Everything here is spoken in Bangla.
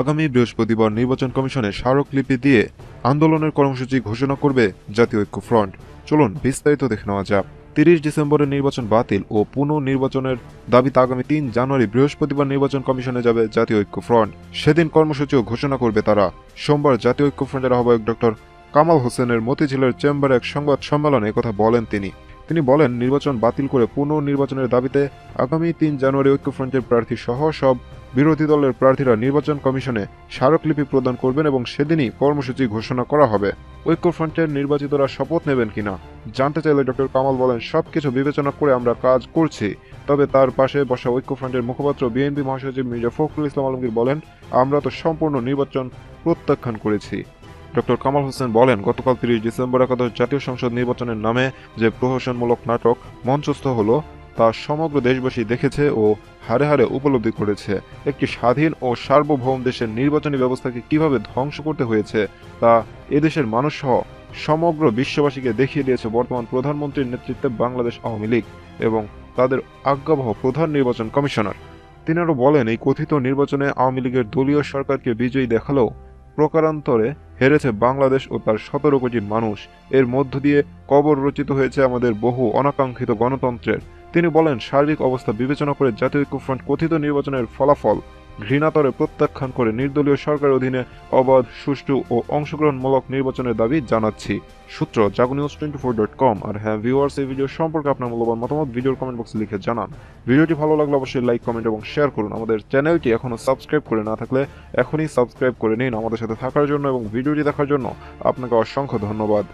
আগামী বৃহস্পতিবার নির্বাচন কমিশনে স্মারকলিপি দিয়ে আন্দোলনের কর্মসূচি ঘোষণা করবে জাতীয় ঐক্য ফ্রন্ট। চলুন বিস্তারিত দেখে নেওয়া যাক। তিরিশ ডিসেম্বরের নির্বাচন বাতিল ও পুনর্নির্বাচনের দাবিতে আগামী তিন জানুয়ারি বৃহস্পতিবার নির্বাচন কমিশনে যাবে জাতীয় ঐক্য ফ্রন্ট। সেদিন কর্মসূচিও ঘোষণা করবে তারা। সোমবার জাতীয় ঐক্য ফ্রন্টের আহ্বায়ক ডক্টর কামাল হোসেনের মতিঝিলের চেম্বারে এক সংবাদ সম্মেলনে কথা বলেন তিনি। তিনি বলেন, নির্বাচন বাতিল করে পুনর্নির্বাচনের দাবিতে আগামী তিন জানুয়ারি ঐক্যফ্রন্টের প্রার্থী সহ সব বিরোধী দলের প্রার্থীরা নির্বাচন কমিশনে স্মারকলিপি প্রদান করবেন এবং সেদিনই কর্মসূচি ঘোষণা করা হবে। ঐক্যফ্রন্টের নির্বাচিতরা শপথ নেবেন কিনা, জানতে চাইলে ডক্টর কামাল বলেন, সবকিছু বিবেচনা করে আমরা কাজ করছি। তবে তার পাশে বসা ঐক্যফ্রন্টের মুখপাত্র বিএনপি মহাসচিব মির্জা ফখরুল ইসলাম আলমগীর বলেন, আমরা তো সম্পূর্ণ নির্বাচন প্রত্যাখ্যান করেছি। ডক্টর কামাল হোসেন বলেন, গতকাল তিরিশ ডিসেম্বর একাদশ জাতীয় সংসদ নির্বাচনের নামে যে প্রহসনমূলক নাটক মঞ্চস্থ হলো তা সমগ্র দেশবাসী দেখেছে ও হারে হারে উপলব্ধি করেছে। একটি স্বাধীন ও সার্বভৌম দেশের নির্বাচনী ব্যবস্থাকে কীভাবে ধ্বংস করতে হয়েছে, তা এদেশের মানুষ সহ সমগ্র বিশ্ববাসীকে দেখিয়ে দিয়েছে বর্তমান প্রধানমন্ত্রীর নেতৃত্বে বাংলাদেশ আওয়ামী লীগ এবং তাদের আজ্ঞাবহ প্রধান নির্বাচন কমিশনার। তিনি আরও বলেন, এই কথিত নির্বাচনে আওয়ামী লীগের দলীয় সরকারকে বিজয়ী দেখালেও প্রকারান্তরে হেরেছে বাংলাদেশ ও তার সতেরো কোটি মানুষ। এর মধ্য দিয়ে কবর রচিত হয়েছে আমাদের বহু অনাকাঙ্ক্ষিত গণতন্ত্রের তিনি বলেন, সার্বিক অবস্থা বিবেচনা করে জাতীয় ঐক্যফ্রন্ট কথিত নির্বাচনের ফলাফল ঘৃণাতরে প্রত্যাখ্যান করে নির্দলীয় সরকার অধীনে অবাধ, সুষ্ঠু ও অংশগ্রহণমূলক নির্বাচনের দাবি জানাচ্ছি। সূত্র Jago news twenty four dot com আর হ্যাঁ ভিউয়ার্স এই ভিডিও সম্পর্কে আপনার মূল্যবান মতামত ভিডিওর কমেন্ট বক্সে লিখে জানান। ভিডিওটি ভালো লাগলে অবশ্যই লাইক কমেন্ট এবং শেয়ার করুন। আমাদের চ্যানেলটি এখনও সাবস্ক্রাইব করে না থাকলে এখনই সাবস্ক্রাইব করে নিন আমাদের সাথে থাকার জন্য এবং ভিডিওটি দেখার জন্য। আপনাকে অসংখ্য ধন্যবাদ।